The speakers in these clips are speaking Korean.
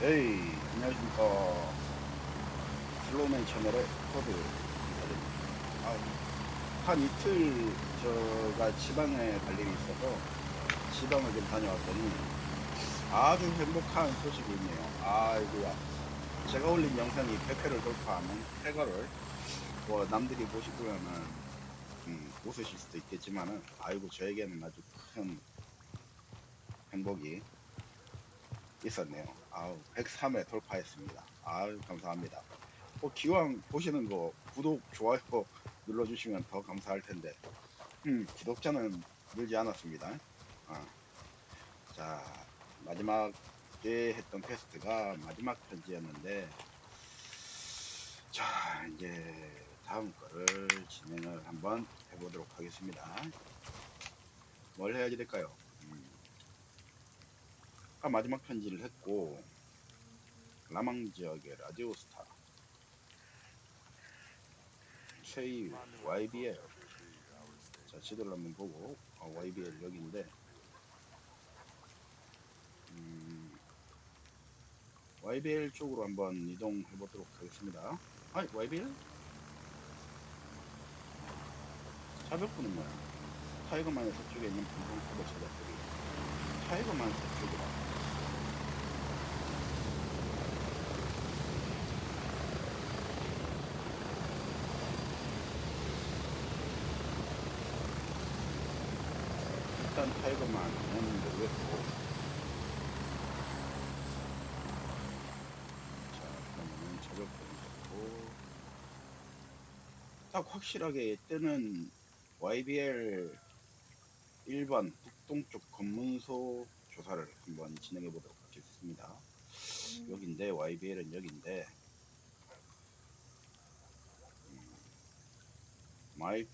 에이, 안녕하십니까. 슬로우맨 채널의 코드. 아, 한 이틀 제가 지방에 갈 일이 있어서 지방을 좀 다녀왔더니 아주 행복한 소식이 있네요. 아이고야. 제가 올린 영상이 100회를 돌파하는 쾌거를 뭐 남들이 보시고는 음, 웃으실 수도 있겠지만은 아이고 저에게는 아주 큰 행복이 있었네요. 아우, 103회 돌파했습니다. 아유, 감사합니다. 뭐, 기왕 보시는 거, 구독, 좋아요 눌러주시면 더 감사할 텐데, 음, 구독자는 늘지 않았습니다. 아, 자, 마지막에 했던 퀘스트가 마지막 편지였는데, 자, 이제 다음 거를 진행을 한번 해보도록 하겠습니다. 뭘 해야지 될까요? 음, 아까 마지막 편지를 했고 라망 지역의 라디오 스타. 세이 YBL 자 지도를 한번 보고 어, YBL 여기인데. 음, YBL 쪽으로 한번 이동해 보도록 하겠습니다. 아 YBL? 자벽분은 뭐야? 타이거만의 서쪽에 있는 분홍탑을 찾았더니 타이거만 서쪽이라. 일단 타이거만은 모르겠고 자 그러면은 저격권이 있고. 딱 확실하게 뜨는 YBL 1번 북 동쪽 검문소 조사를 한번 진행해 보도록 하겠습니다. 여긴데 YBL은 여긴데 음, 마이크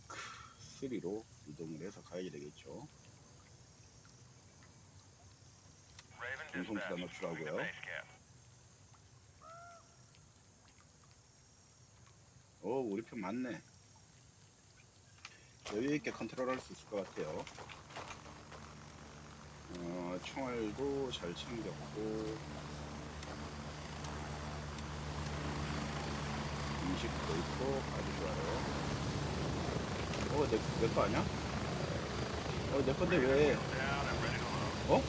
3로 이동을 해서 가야 되겠죠. 운송수단 노출하고요. 오 우리 편 맞네. 여유있게 컨트롤할 수 있을 것 같아요. 어, 총알도 잘 챙겼고 음식도 있고 아주 좋아요 어, 내, 내 거 아니야? 어, 내 건데 왜, 어?